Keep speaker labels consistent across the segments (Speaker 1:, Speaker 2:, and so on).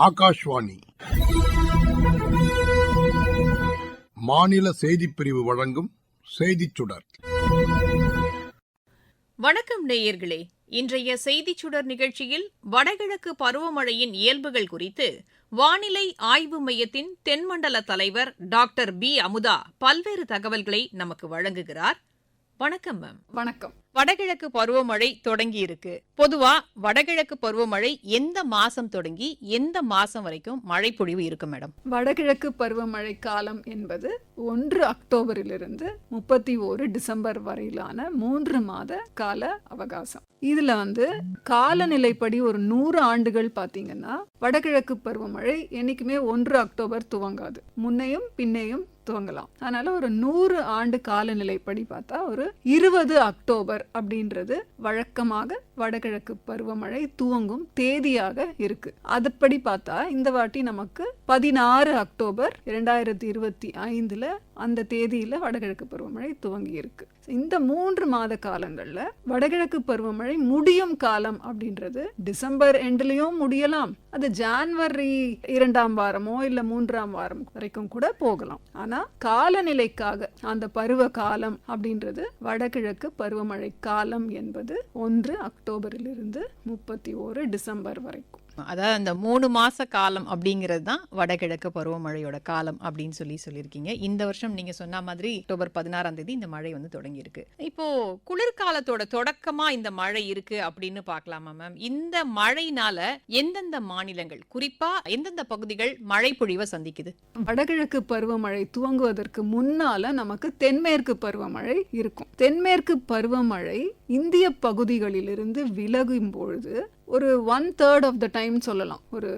Speaker 1: ஆகாஷ்வாணி. மாநில செய்திப் பிரிவு வழங்கும் செய்திச் சுடர்.
Speaker 2: வணக்கம் நேயர்களே. இன்றைய செய்திச் சுடர் நிகழ்ச்சியில் வடகிழக்கு பருவமழையின் இயல்புகள் குறித்து வானிலை ஆய்வு மையத்தின் தென்மண்டல தலைவர் டாக்டர் பி. அமுதா பல்வேறு தகவல்களை நமக்கு வழங்குகிறார். வணக்கம் மேம்.
Speaker 3: வணக்கம்.
Speaker 2: வடகிழக்கு பருவமழை தொடங்கி இருக்கு பொதுவா வடகிழக்கு பருவமழை எந்த மாசம் தொடங்கி எந்த மாசம் வரைக்கும் மழை பொழிவு இருக்கும் மேடம்?
Speaker 3: வடகிழக்கு பருவமழை காலம் என்பது ஒன்று அக்டோபரிலிருந்து முப்பத்தி ஒரு டிசம்பர் வரையிலான மூன்று மாத கால அவகாசம். இதுல வந்து காலநிலைப்படி ஒரு நூறு ஆண்டுகள் பாத்தீங்கன்னா வடகிழக்கு பருவமழை என்னைக்குமே ஒன்று அக்டோபர் துவங்காது. முன்னையும் பின்னையும் துவங்கலாம் அதனால ஒரு நூறு ஆண்டு காலநிலைப்படி பார்த்தா ஒரு இருபது அக்டோபர் அப்படின்றது வழக்கமாக வடகிழக்கு பருவமழை துவங்கும் தேதியாக இருக்கு. அதுபடி பார்த்தா இந்த வாட்டி நமக்கு பதினாறு அக்டோபர் இரண்டாயிரத்தி இருபத்தி ஐந்துல அந்த தேதியில் வடகிழக்கு பருவமழை துவங்கி இருக்கு இந்த மூன்று மாத காலங்களில் வடகிழக்கு பருவமழை முடியும் காலம் அப்படின்றது டிசம்பர் எண்ட்லேயும் முடியலாம். அது ஜான்வரி இரண்டாம் வாரமோ இல்லை மூன்றாம் வாரம் வரைக்கும் கூட போகலாம். ஆனால் காலநிலைக்காக அந்த பருவ காலம் அப்படின்றது வடகிழக்கு பருவமழை காலம் என்பது ஒன்று அக்டோபரிலிருந்து முப்பத்தி ஓரு டிசம்பர் வரைக்கும்.
Speaker 2: அதாவது அந்த மூணு மாத காலம் அப்படிங்கிறது தான் வடகிழக்கு பருவமழையோட காலம் அப்படின்னு சொல்லி சொல்லியிருக்கீங்க. இந்த வருஷம் நீங்கள் சொன்ன மாதிரி அக்டோபர் பதினாறாம் தேதி இந்த மழை வந்து தொடங்கியிருக்கு. இப்போ குளிர்காலத்தோட தொடக்கமாக இந்த மழை இருக்கு அப்படின்னு பார்க்கலாமா மேம் இந்த மழையினால எந்தெந்த மாநிலங்கள் குறிப்பாக எந்தெந்த பகுதிகள் மழை பொழிவை சந்திக்குது?
Speaker 3: வடகிழக்கு பருவமழை துவங்குவதற்கு முன்னால நமக்கு தென்மேற்கு பருவமழை இருக்கும். தென்மேற்கு பருவமழை இந்திய பகுதிகளிலிருந்து விலகும் பொழுது ஒரு one third of the time சொல்லலாம். ஒரு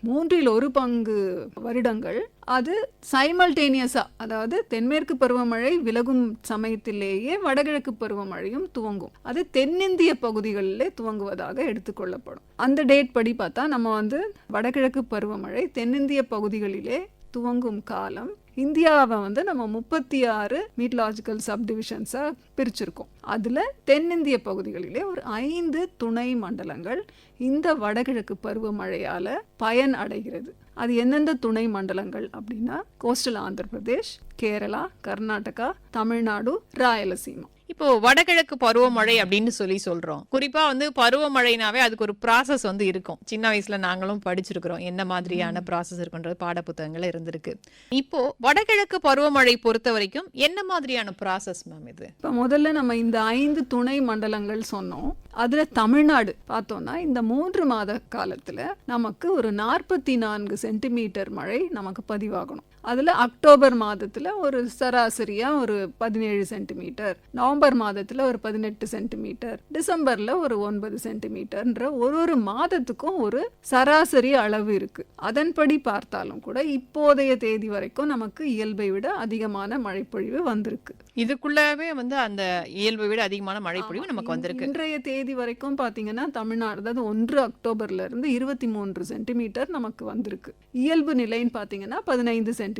Speaker 3: மூன்றில் ஒரு பங்கு வருடங்கள். அது சைமல்டேனியஸாக அதாவது தென்மேற்கு பருவமழை விலகும் சமயத்திலேயே வடகிழக்கு பருவமழையும் துவங்கும். அது தென்னிந்திய பகுதிகளிலே துவங்குவதாக எடுத்துக்கொள்ளப்படும் அந்த டேட் படி பார்த்தா நம்ம வந்து வடகிழக்கு பருவமழை தென்னிந்திய பகுதிகளிலே துவங்கும் காலம் இந்தியாவை வந்து நம்ம முப்பத்தி ஆறு மீட்லாஜிக்கல் சப்டிவிஷன்ஸை பிரிச்சிருக்கோம். அதில் தென்னிந்திய பகுதிகளிலே ஒரு ஐந்து துணை மண்டலங்கள் இந்த வடகிழக்கு பருவமழையால் பயன் அடைகிறது. அது எந்தெந்த துணை மண்டலங்கள் அப்படின்னா கோஸ்டல் ஆந்திர பிரதேஷ் கேரளா கர்நாடகா தமிழ்நாடு ராயலசீமா.
Speaker 2: இப்போ வடகிழக்கு பருவமழை அப்படின்னு சொல்லி சொல்றோம். குறிப்பா வந்து பருவமழைனாவே அதுக்கு ஒரு ப்ராசஸ் வந்து இருக்கும். சின்ன வயசுல நாங்களும் படிச்சிருக்கிறோம். என்ன மாதிரியான ப்ராசஸ் இருக்குன்றது பாட புத்தகங்கள்ல இருந்திருக்கு. இப்போ வடகிழக்கு பருவமழை பொறுத்த வரைக்கும் என்ன மாதிரியான ப்ராசஸ் மேம் இது?
Speaker 3: இப்போ முதல்ல நம்ம இந்த ஐந்து துணை மண்டலங்கள் சொன்னோம். அதில் தமிழ்நாடு பார்த்தோம்னா இந்த மூன்று மாத காலத்தில் நமக்கு ஒரு நாற்பத்தி நான்கு சென்டிமீட்டர் மழை நமக்கு பதிவாகணும். அதில் அக்டோபர் மாதத்தில் ஒரு சராசரியாக ஒரு பதினேழு சென்டிமீட்டர் நவம்பர் மாதத்தில் ஒரு பதினெட்டு சென்டிமீட்டர் டிசம்பரில் ஒரு ஒன்பது சென்டிமீட்டர்ன்ற ஒரு ஒரு மாதத்துக்கும் ஒரு சராசரி அளவு இருக்குது அதன்படி பார்த்தாலும் கூட இப்போதைய தேதி வரைக்கும் நமக்கு இயல்பை விட அதிகமான மழைப்பொழிவு வந்திருக்கு.
Speaker 2: இதுக்குள்ளவே வந்து அந்த இயல்பை விட அதிகமான மழை பொழிவு நமக்கு வந்திருக்கு.
Speaker 3: இன்றைய தேதி வரைக்கும் பாத்தீங்கன்னா தமிழ்நாடு அதாவது ஒன்று அக்டோபர்ல இருந்து இருபத்தி மூன்று சென்டிமீட்டர் நமக்கு வந்திருக்கு. இயல்பு நிலைன்னு பாத்தீங்கன்னா பதினைந்து சென்டிமீட்டர்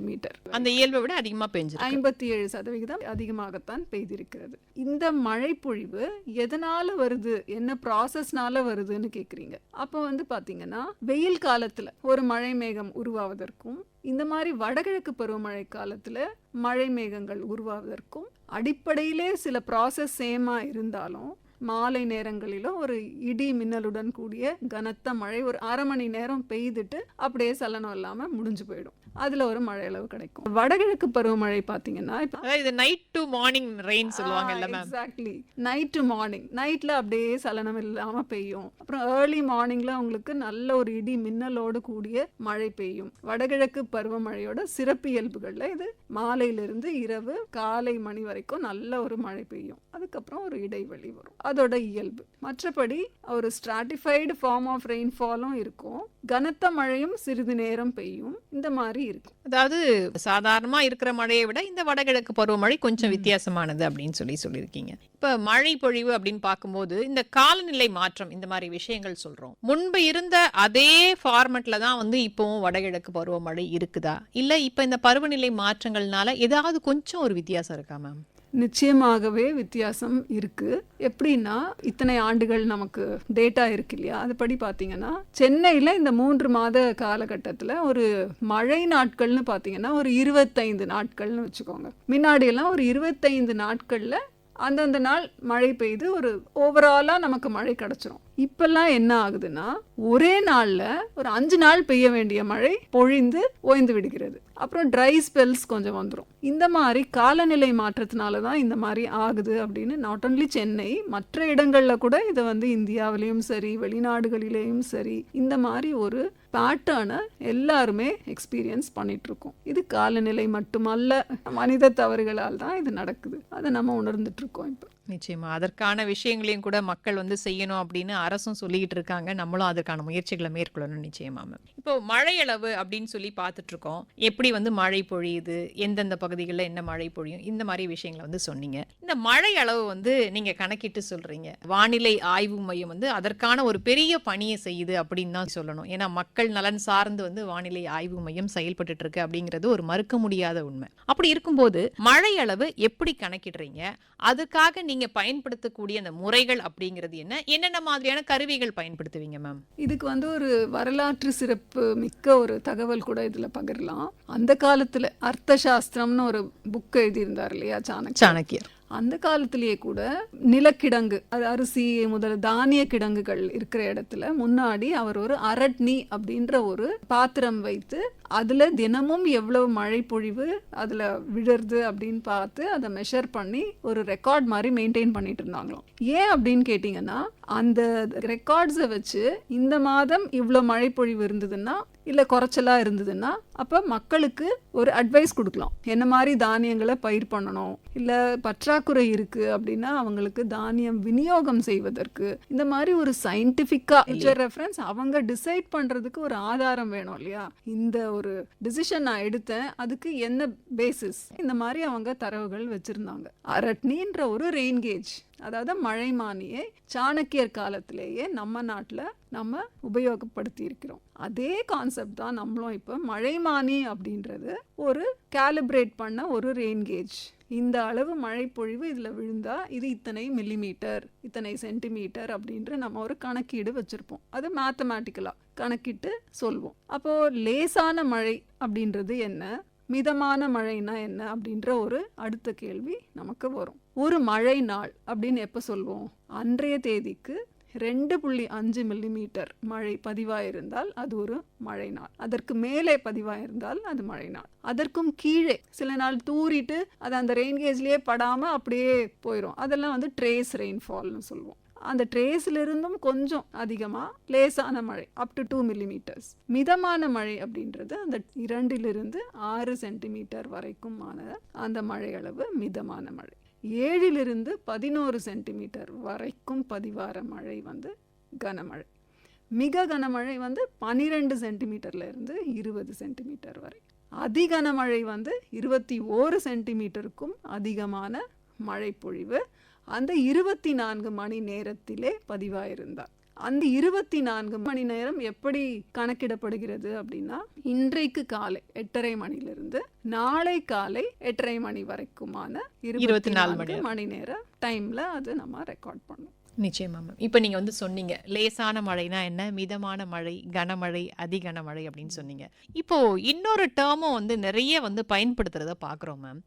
Speaker 2: அந்த இயல்பை விட அதிகமா பெஞ்சிருக்கு.
Speaker 3: ஐம்பத்தி ஏழு சதவிகிதம் அதிகமாகத்தான் பெய்திருக்கிறது. இந்த மழை பொழிவு எதனால வருது? என்ன ப்ராசஸ்னால வருதுன்னு கேக்குறீங்க. அப்போ வந்து பாத்தீங்கன்னா வெயில் காலத்துல ஒரு மழை மேகம் உருவாவதற்கும் இந்த மாதிரி வடகிழக்கு பருவமழை காலத்துல மழை மேகங்கள் உருவாவதற்கும் அடிப்படையிலே சில ப்ராசஸ் சேமா இருந்தாலும் மாலை நேரங்களிலும் ஒரு இடி மின்னலுடன் கூடிய கனத்த மழை ஒரு அரை மணி நேரம் பெய்துட்டு அப்படியே சலனம் இல்லாம முடிஞ்சு போயிடும். அதுல ஒரு மழை அளவு கிடைக்கும். வடகிழக்கு பருவமழை பாத்தீங்கன்னா இப்ப
Speaker 2: இது நைட் டு மார்னிங் ரெயின் சொல்லுவாங்கல்ல ma'am
Speaker 3: exactly night to morning நைட்ல அப்படியே சலனம் இல்லாம பெய்யும். அப்புறம் ஏர்லி மார்னிங்ல உங்களுக்கு நல்ல ஒரு இடி மின்னலோடு கூடிய மழை பெய்யும். வடகிழக்கு பருவமழையோட சிறப்பு இயல்புகள்ல இது மாலையிலிருந்து இரவு காலை மணி வரைக்கும் நல்ல ஒரு மழை பெய்யும். அதுக்கப்புறம் ஒரு இடைவெளி வரும். அதோட இயல்பு. மற்றபடி ஒரு ஸ்ட்ராட்டிஃபைடு ஃபார்ம் ஆஃப் ரெயின்ஃபாலும் இருக்கும். கனத்த மழையும் சிறிது நேரம் பெய்யும். இந்த மாதிரி இருக்கும்.
Speaker 2: அதாவது சாதாரணமா இருக்கிற மழையை விட இந்த வடகிழக்கு பருவமழை கொஞ்சம் வித்தியாசமானது அப்படின்னு சொல்லி சொல்லியிருக்கீங்க. இப்ப மழை பொழிவு அப்படின்னு பார்க்கும்போது இந்த காலநிலை மாற்றம் இந்த மாதிரி விஷயங்கள் சொல்றோம். முன்பு இருந்த அதே ஃபார்மெட்ல தான் வந்து இப்போவும் வடகிழக்கு பருவமழை இருக்குதா? இல்ல இப்ப இந்த பருவநிலை மாற்றங்கள்னால ஏதாவது கொஞ்சம் ஒரு வித்தியாசம் இருக்கா மேம்
Speaker 3: நிச்சயமாகவே வித்தியாசம் இருக்குது எப்படின்னா இத்தனை ஆண்டுகள் நமக்கு டேட்டா இருக்கு இல்லையா? அதுபடி பார்த்தீங்கன்னா சென்னையில் இந்த மூன்று மாத காலகட்டத்தில் ஒரு மழை நாட்கள்னு பார்த்தீங்கன்னா ஒரு இருபத்தைந்து நாட்கள்னு வச்சுக்கோங்க. முன்னாடியெல்லாம் ஒரு இருபத்தைந்து நாட்களில் அந்தந்த நாள் மழை பெய்து ஒரு ஓவராலாக நமக்கு மழை கிடச்சிரும். இப்பெல்லாம் என்ன ஆகுதுன்னா ஒரே நாளில் ஒரு அஞ்சு நாள் பெய்ய வேண்டிய மழை பொழிந்து ஓய்ந்து விடுகிறது. அப்புறம் ட்ரை ஸ்பெல்ஸ் கொஞ்சம் வந்துடும் இந்த மாதிரி காலநிலை மாற்றத்தினால தான் இந்த மாதிரி ஆகுது அப்படின்னு நாட் ஒன்லி சென்னை மற்ற இடங்களில் கூட இதை வந்து இந்தியாவிலையும் சரி வெளிநாடுகளிலேயும் சரி இந்த மாதிரி ஒரு பேட்டர்னை எல்லாருமே எக்ஸ்பீரியன்ஸ் பண்ணிட்டு இருக்கோம் இது காலநிலை மட்டுமல்ல மனித தவறுகளால் தான் இது நடக்குது. அதை நம்ம உணர்ந்துட்டு இருக்கோம் இப்போ.
Speaker 2: நிச்சயமா. அதற்கான விஷயங்களையும் கூட மக்கள் வந்து செய்யணும் அப்படின்னு அரசும் சொல்லிட்டு இருக்காங்க. நம்மளும் அதற்கான முயற்சிகளை மேற்கொள்ளணும் நிச்சயமா மேம். இப்போ மழையளவு அப்படின்னு சொல்லி பார்த்துட்டு இருக்கோம் எப்படி வந்து மழை பொழியுது? எந்தெந்த பகுதிகளில் என்ன மழை பொழியும்? இந்த மாதிரி விஷயங்களை வந்து சொன்னீங்க. இந்த மழை அளவு வந்து நீங்க கணக்கிட்டு சொல்றீங்க. வானிலை ஆய்வு மையம் வந்து அதற்கான ஒரு பெரிய பணியை செய்யுது அப்படின்னு தான் சொல்லணும். ஏன்னா மக்கள் நலன் சார்ந்து வந்து வானிலை ஆய்வு மையம் செயல்பட்டு இருக்கு அப்படிங்கிறது ஒரு மறுக்க முடியாத உண்மை. அப்படி இருக்கும்போது மழை அளவு எப்படி கணக்கிடுறீங்க? அதுக்காக நீங்க பயன்படுத்தக்கூடிய அந்த முறைகள் அப்படிங்கிறது என்ன? என்னென்ன மாதிரியான கருவிகள் பயன்படுத்துவீங்க மேம்
Speaker 3: இதுக்கு வந்து ஒரு வரலாற்று சிறப்பு மிக்க ஒரு தகவல் கூட இதுல பகிரலாம். அந்த காலத்துல அர்த்த சாஸ்திரம்னு ஒரு புக் எழுதியிருந்தார் இல்லையா சாணக்கியர்?
Speaker 2: சாணக்கியர்.
Speaker 3: அந்த காலத்திலேயே கூட நிலக்கிடங்கு அது அரிசி முதல் தானிய கிடங்குகள் இருக்கிற இடத்துல முன்னாடி அவர் ஒரு அரட்னி அப்படின்ற ஒரு பாத்திரம் வைத்து அதுல தினமும் எவ்வளவு மழை பொழிவு அதுல விழுறது அப்படின்னு பார்த்து அதை மெஷர் பண்ணி ஒரு ரெக்கார்ட் மாதிரி மெயின்டைன் பண்ணிட்டு இருந்தாங்களாம். ஏன் அப்படின்னு கேட்டிங்கன்னா அந்த ரெக்கார்ட்ஸை வச்சு இந்த மாதம் இவ்வளோ மழை பொழிவு இருந்ததுன்னா இல்லை குறைச்சலா இருந்ததுன்னா அப்போ மக்களுக்கு ஒரு அட்வைஸ் கொடுக்கலாம். என்ன மாதிரி தானியங்களை பயிர் பண்ணணும்? இல்லை பற்றாக்குறை இருக்கு அப்படின்னா அவங்களுக்கு தானியம் விநியோகம் செய்வதற்கு. இந்த மாதிரி ஒரு சயின்டிஃபிக்காக ரெஃபரன்ஸ் அவங்க டிசைட் பண்றதுக்கு ஒரு ஆதாரம் வேணும் இல்லையா? இந்த ஒரு டிசிஷன் நான் எடுத்தேன். அதுக்கு என்ன பேசிஸ் இந்த மாதிரி அவங்க தரவுகள் வச்சிருந்தாங்க. அரட்னின்ற ஒரு ரெயின் கேஜ் அதாவது மழைமானியை சாணக்கியர் காலத்திலேயே நம்ம நாட்டில் நம்ம உபயோகப்படுத்தி இருக்கிறோம் அதே கான்செப்ட் தான் நம்மளும் இப்போ மழைமானி அப்படின்றது ஒரு கேலிப்ரேட் பண்ண ஒரு ரெயின் கேஜ் இந்த அளவு மழை பொழிவு இதில் விழுந்தா இது இத்தனை மில்லிமீட்டர் இத்தனை சென்டிமீட்டர் அப்படின்ற நம்ம ஒரு கணக்கீடு வச்சுருப்போம். அது மேத்தமேட்டிக்கலாக கணக்கிட்டு சொல்வோம். அப்போது லேசான மழை அப்படின்றது என்ன? மிதமான மழைனா என்ன அப்படின்ற ஒரு அடுத்த கேள்வி நமக்கு வரும். ஒரு மழை நாள் அப்படின்னு எப்போ சொல்வோம்? அன்றைய தேதிக்கு ரெண்டு புள்ளி அஞ்சு மில்லிமீட்டர் மழை பதிவாயிருந்தால் அது ஒரு மழை நாள். அதற்கு மேலே பதிவாயிருந்தால் அது மழை நாள். அதற்கும் கீழே சில நாள் தூறிட்டு அது அந்த ரெயின்கேஜ்லேயே படாமல் அப்படியே போயிடும் அதெல்லாம் வந்து ட்ரேஸ் ரெயின்ஃபால்னு சொல்லுவோம் அந்த ட்ரேஸ்லேருந்தும் கொஞ்சம் அதிகமாக லேசான மழை அப் டு டூ மில்லிமீட்டர்ஸ் மிதமான மழை அப்படின்றது அந்த இரண்டிலிருந்து ஆறு சென்டிமீட்டர் வரைக்குமான அந்த மழை அளவு மிதமான மழை. ஏழிலிருந்து பதினோரு சென்டிமீட்டர் வரைக்கும் பதிவார மழை வந்து கனமழை. மிக கனமழை வந்து பனிரெண்டு சென்டிமீட்டர்லேருந்து இருபது சென்டிமீட்டர் வரை. அதிகனமழை வந்து இருபத்தி ஓரு சென்டிமீட்டருக்கும் அதிகமான மழை பொழிவு அந்த இருபத்தி நான்கு மணி நேரத்திலே பதிவாயிருந்தார். அந்த இருபத்தி நான்கு மணி நேரம் எப்படி கணக்கிடப்படுகிறது அப்படின்னா இன்றைக்கு காலை எட்டரை மணிலிருந்து நாளை காலை எட்டரை மணி வரைக்குமான இருபத்தி
Speaker 2: 24
Speaker 3: நான்கு
Speaker 2: மணி
Speaker 3: மணி நேர டைம்ல அது நம்ம ரெக்கார்ட் பண்ணோம்
Speaker 2: நிச்சயமா மேம் இப்போ நீங்கள் வந்து சொன்னீங்க லேசான மழைனா என்ன? மிதமான மழை கனமழை அதிகனமழை அப்படின்னு சொன்னீங்க. இப்போ இன்னொரு டேர்மும் வந்து நிறைய வந்து பயன்படுத்துறத பார்க்குறோம் மேம்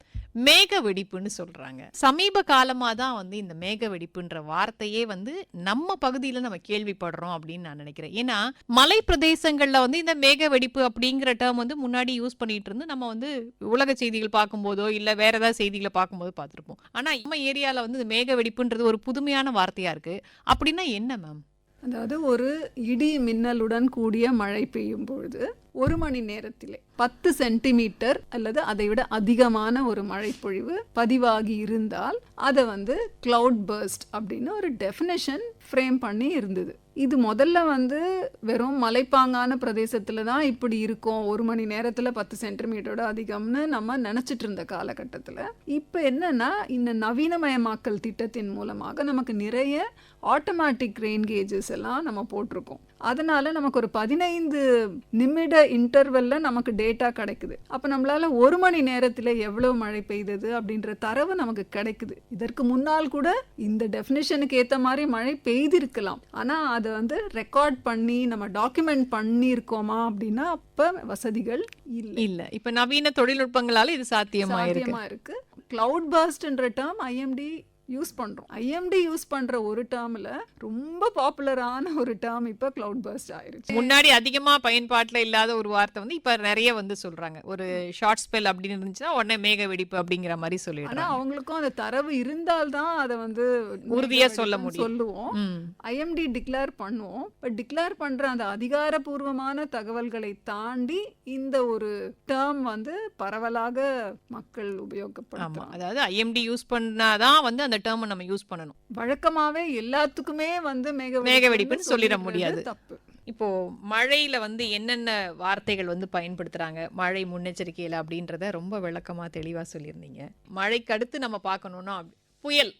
Speaker 2: மேக வெடிப்புன்னு சொல்கிறாங்க சமீப காலமாக தான் வந்து இந்த மேக வெடிப்புன்ற வார்த்தையே வந்து நம்ம பகுதியில் நம்ம கேள்விப்படுறோம் அப்படின்னு நான் நினைக்கிறேன். ஏன்னா மலை பிரதேசங்களில் வந்து இந்த மேக வெடிப்பு அப்படிங்கிற டேர்ம் வந்து முன்னாடி யூஸ் பண்ணிட்டு இருந்து நம்ம வந்து உலக செய்திகள் பார்க்கும்போதோ இல்லை வேற ஏதாவது செய்திகளை பார்க்கும்போது பார்த்துருப்போம். ஆனால் நம்ம ஏரியாவில் வந்து இந்த மேக வெடிப்புன்றது ஒரு புதுமையான வார்த்தையாக இருக்கு. அப்படின்னா என்ன மேம்
Speaker 3: அதாவது ஒரு இடி மின்னலுடன் கூடிய மழை பெய்யும் பொழுது ஒரு மணி நேரத்திலே பத்து சென்டிமீட்டர் அல்லது அதை விட அதிகமான ஒரு மழைப்பொழிவு பதிவாகி இருந்தால் அதை வந்து கிளவுட் பர்ஸ்ட் அப்படின்னு ஒரு டெஃபினேஷன் ஃப்ரேம் பண்ணி இருந்தது. இது முதல்ல வந்து வெறும் மலைப்பாங்கான பிரதேசத்துல தான் இப்படி இருக்கும். ஒரு மணி நேரத்துல பத்து சென்டிமீட்டரோட அதிகம்னு நம்ம நினைச்சிட்டு இருந்த காலகட்டத்துல. இப்போ என்னன்னா இந்த நவீனமயமாக்கல் திட்டத்தின் மூலமாக நமக்கு நிறைய ஆட்டோமேட்டிக் ரெயின் கேஜஸ் எல்லாம் நம்ம போட்டிருக்கோம். அதனால நமக்கு ஒரு பதினைந்து நிமிட இன்டர்வெல்ல நமக்கு டேட்டா கிடைக்குது. அப்போ நம்மளால ஒரு மணி நேரத்தில் எவ்வளவு மழை பெய்தது அப்படின்ற தரவு நமக்கு கிடைக்குது. இதற்கு முன்னால் கூட இந்த டெஃபினிஷனுக்கு ஏற்ற மாதிரி மழை பெய்திருக்கலாம். ஆனால் அதை வந்து ரெக்கார்ட் பண்ணி நம்ம டாக்குமெண்ட் பண்ணியிருக்கோமா அப்படின்னா அப்போ வசதிகள் இல்லை.
Speaker 2: இல்ல. இப்ப நவீன தொழில்நுட்பங்களால இது சாத்தியமா இருக்கு.
Speaker 3: சாத்தியமா இருக்கு கிளவுட் பர்ஸ்ட்ன்ற டேர்ம் ஐஎம்டி யூஸ் பண்றோம். ஐஎம்டி யூஸ் பண்ற ஒரு டேர்ம்ல ரொம்ப பாப்புலரான ஒரு டேர்ம் இப்ப கிளவுட் பர்ஸ்ட் ஆயிருச்சு.
Speaker 2: முன்னாடி அதிகமா பயன்பாட்டுல இல்லாத ஒரு வார்த்தை வந்து இப்ப நிறைய வந்து சொல்றாங்க. ஒரு ஷார்ட் ஸ்பெல் அப்படின்னு இருந்துச்சுன்னா உடனே மேக வெடிப்பு அப்படிங்கிற மாதிரி
Speaker 3: ஆனா
Speaker 2: சொல்லிடுறாங்க
Speaker 3: அவங்களுக்கும் அந்த தரவு இருந்தால்தான் அதை வந்து
Speaker 2: உறுதியா சொல்ல முடியும்.
Speaker 3: சொல்லுவோம். ஐஎம்டி டிக்ளேர் பண்ணுவோம். பட் டிக்ளேர் பண்ற அந்த அதிகாரப்பூர்வமான தகவல்களை தாண்டி இந்த ஒரு டேர்ம் வந்து பரவலாக மக்கள்
Speaker 2: ஆமா.
Speaker 3: உபயோகப்படுத்துறாங்க
Speaker 2: அதாவது ஐஎம்டி யூஸ் பண்ணாதான் வந்து அந்த டேர்மை நம்ம யூஸ் பண்ணணும்.
Speaker 3: வழக்கமாவே எல்லாத்துக்குமே வந்து மேக
Speaker 2: மேக வெடிப்புன்னு சொல்லிட முடியாது.
Speaker 3: தப்பு.
Speaker 2: இப்போ மழையில வந்து என்னென்ன வார்த்தைகள் வந்து பயன்படுத்துறாங்க மழை முன்னெச்சரிக்கையில அப்படின்றத ரொம்ப விளக்கமா தெளிவா சொல்லியிருந்தீங்க. மழைக்கு அடுத்து நம்ம பார்க்கணும்னா புயல்.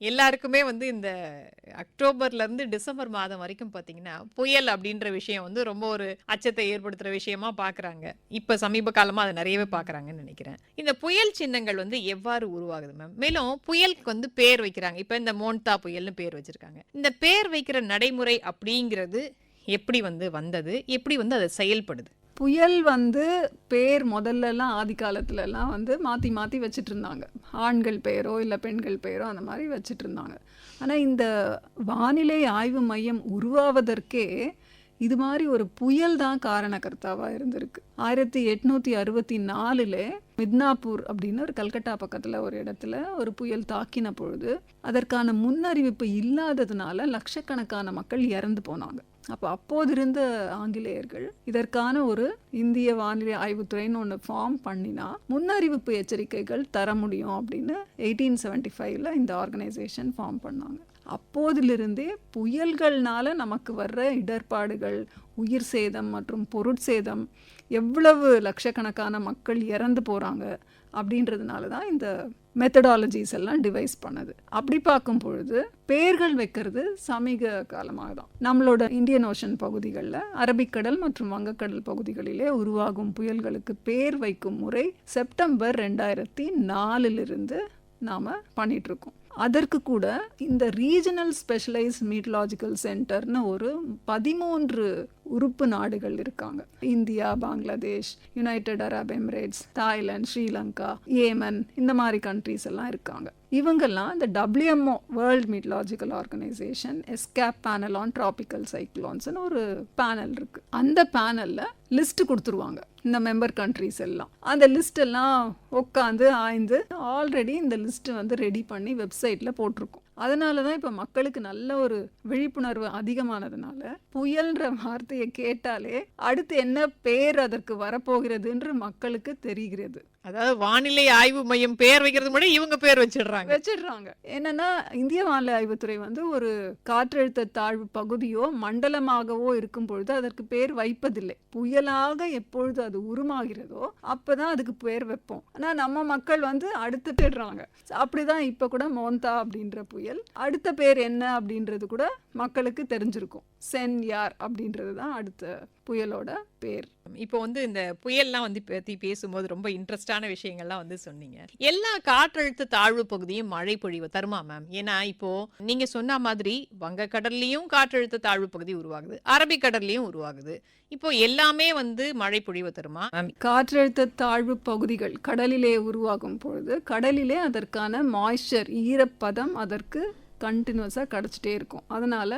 Speaker 2: எல்லாருக்குமே வந்து இந்த அக்டோபர்லேருந்து டிசம்பர் மாதம் வரைக்கும் பார்த்தீங்கன்னா புயல் அப்படின்ற விஷயம் வந்து ரொம்ப ஒரு அச்சத்தை ஏற்படுத்துகிற விஷயமா பார்க்குறாங்க இப்போ சமீப காலமாக அதை நிறையவே பார்க்குறாங்கன்னு நினைக்கிறேன். இந்த புயல் சின்னங்கள் வந்து எவ்வாறு உருவாகுது மேம் மேலும் புயலுக்கு வந்து பேர் வைக்கிறாங்க. இப்போ இந்த மோன்தா புயல்னு பேர் வச்சுருக்காங்க. இந்த பேர் வைக்கிற நடைமுறை அப்படிங்கிறது எப்படி வந்து வந்தது? எப்படி வந்து அதை செயல்படுது?
Speaker 3: புயல் வந்து பேர் முதல்லலாம் ஆதி காலத்துலலாம் வந்து மாற்றி மாற்றி வச்சுட்டு இருந்தாங்க ஆண்கள் பெயரோ இல்லை பெண்கள் பெயரோ அந்த மாதிரி வச்சுட்டு இருந்தாங்க ஆனால் இந்த வானிலை ஆய்வு மையம் உருவாவதற்கே இது மாதிரி ஒரு புயல் தான் காரணக்கர்த்தாவாக இருந்திருக்கு. ஆயிரத்தி எட்நூற்றி அறுபத்தி நாலில் மித்னாப்பூர் அப்படின்னு ஒரு கல்கட்டா பக்கத்தில் ஒரு இடத்துல ஒரு புயல் தாக்கின பொழுது அதற்கான முன்னறிவிப்பு இல்லாததுனால லட்சக்கணக்கான மக்கள் இறந்து போனாங்க. அப்போ அப்போது இருந்த ஆங்கிலேயர்கள் இதற்கான ஒரு இந்திய வானிலை ஆய்வுத்துறைன்னு ஒன்று ஃபார்ம் பண்ணினா முன்னறிவிப்பு எச்சரிக்கைகள் தர முடியும் அப்படின்னு எயிட்டீன் செவன்டி ஃபைவ்ல இந்த ஆர்கனைசேஷன் ஃபார்ம் பண்ணாங்க. அப்போதிலிருந்தே புயல்கள்னால நமக்கு வர்ற இடர்பாடுகள் உயிர் சேதம் மற்றும் பொருட்சேதம் எவ்வளவு லட்சக்கணக்கான மக்கள் இறந்து போகிறாங்க அப்படின்றதுனால தான் இந்த மெத்தடாலஜிஸ் எல்லாம் டிவைஸ் பண்ணுது. அப்படி பார்க்கும் பொழுது பேர்கள் வைக்கிறது சமீக காலமாக தான். நம்மளோட இந்தியன் ஓஷன் பகுதிகளில் அரபிக்கடல் மற்றும் வங்கக்கடல் பகுதிகளிலே உருவாகும் புயல்களுக்கு பேர் வைக்கும் முறை செப்டம்பர் ரெண்டாயிரத்தி நாலிலிருந்து நாம் பண்ணிகிட்ருக்கோம் அதற்கு கூட இந்த ரீஜனல் ஸ்பெஷலைஸ் மீட்லாஜிக்கல் சென்டர்னு ஒரு பதிமூன்று உறுப்பு நாடுகள் இருக்காங்க. India Bangladesh United Arab Emirates Thailand Sri Lanka Yemen இந்த மாதிரி கண்ட்ரீஸ் எல்லாம் இருக்காங்க. இவங்கெல்லாம் இந்த WMO world meteorological organization ESCAP panel on tropical சைக்ளோன்ஸ்னு ஒரு பேனல் இருக்கு. அந்த பேனலில் லிஸ்ட் கொடுத்துருவாங்க. இந்த மெம்பர் கண்ட்ரீஸ் எல்லாம். அந்த லிஸ்ட் எல்லாம் உட்காந்து ஆய்ந்து ஆல்ரெடி இந்த லிஸ்ட் வந்து ரெடி பண்ணி வெப்சைட்ல போட்டிருக்கோம். அதனால தான் இப்போ மக்களுக்கு நல்ல ஒரு விழிப்புணர்வு அதிகமானதுனால புயல்ன்ற வார்த்தையை கேட்டாலே அடுத்து என்ன பேர் அதற்கு வரப்போகிறதுன்ற மக்களுக்கு தெரிகிறது.
Speaker 2: அதாவது வானிலை ஆய்வு மையம் பேர் வைக்கிறது முன்னாடி இவங்க பேர் வச்சிடுறாங்க.
Speaker 3: வச்சிடுறாங்க. என்னன்னா இந்திய வானிலை ஆய்வுத்துறை வந்து ஒரு காற்றழுத்த தாழ்வு பகுதியோ மண்டலமாகவோ இருக்கும் பொழுது அதற்கு பேர் வைப்பதில்லை. புயலாக எப்பொழுது அது உருமாகிறதோ அப்பதான் அதுக்கு பேர் வைப்போம். ஆனா நம்ம மக்கள் வந்து அடுத்து தேடுறாங்க. அப்படிதான் இப்ப கூட மோந்தா அப்படின்ற புயல் அடுத்த பேர் என்ன அப்படின்றது கூட மக்களுக்கு தெரிஞ்சிருக்கும். சென் யார் அப்படின்றது தான் அடுத்த புயலோட பேர்.
Speaker 2: இப்போ வந்து இந்த புயல்லாம் வந்து பத்தி பேசும்போது ரொம்ப இன்ட்ரெஸ்டான விஷயங்கள்லாம் வந்து சொன்னீங்க. எல்லா காற்றழுத்த தாழ்வு பகுதியும் மழை பொழிவு தருமா மேம் ஏன்னா இப்போ நீங்க சொன்ன மாதிரி வங்கக்கடல்லையும் காற்றழுத்த தாழ்வு பகுதி உருவாகுது அரபிக்கடல்லையும் உருவாகுது. இப்போ எல்லாமே வந்து மழை பொழிவு தருமா மேம்
Speaker 3: காற்றழுத்த தாழ்வு பகுதிகள் கடலிலே உருவாகும் பொழுது கடலிலே அதற்கான மாய்ஸ்சர் ஈரப்பதம் அதற்கு கண்டினியூஸாக கிடச்சிட்டே இருக்கும். அதனால்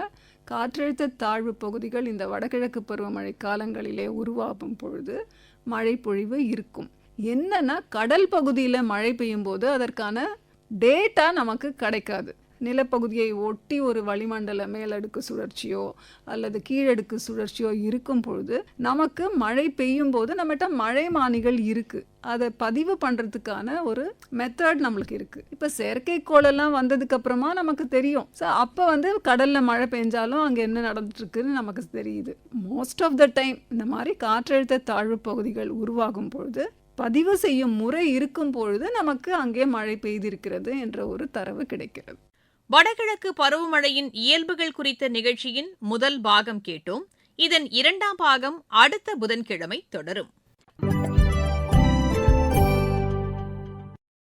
Speaker 3: காற்றழுத்த தாழ்வு பகுதிகள் இந்த வடகிழக்கு பருவமழை காலங்களிலே உருவாகும் பொழுது மழை பொழிவு இருக்கும். என்னன்னா கடல் பகுதியில் மழை பெய்யும் போது அதற்கான டேட்டா நமக்கு கிடைக்காது. நிலப்பகுதியை ஒட்டி ஒரு வளிமண்டல மேலடுக்கு சுழற்சியோ அல்லது கீழடுக்கு சுழற்சியோ இருக்கும் பொழுது நமக்கு மழை பெய்யும் போது நம்மகிட்ட மழைமானிகள் இருக்குது அதை பதிவு பண்ணுறதுக்கான ஒரு மெத்தட் நம்மளுக்கு இருக்குது இப்போ செயற்கைக்கோளெல்லாம் வந்ததுக்கப்புறமா நமக்கு தெரியும். ஸோ அப்போ வந்து கடலில் மழை பெஞ்சாலும் அங்கே என்ன நடந்துட்டுருக்குன்னு நமக்கு தெரியுது. மோஸ்ட் ஆஃப் த டைம் இந்த மாதிரி காற்றழுத்த தாழ்வு பகுதிகள் உருவாகும் பொழுது பதிவு செய்யும் முறை இருக்கும் பொழுது நமக்கு அங்கே மழை பெய்திருக்கிறது என்ற ஒரு தரவு கிடைக்கிறது.
Speaker 2: வடகிழக்கு பருவமழையின் இயல்புகள் குறித்த நிகழ்ச்சியின் முதல் பாகம் கேட்டோம். இதன் இரண்டாம் பாகம் அடுத்த புதன்கிழமை தொடரும்.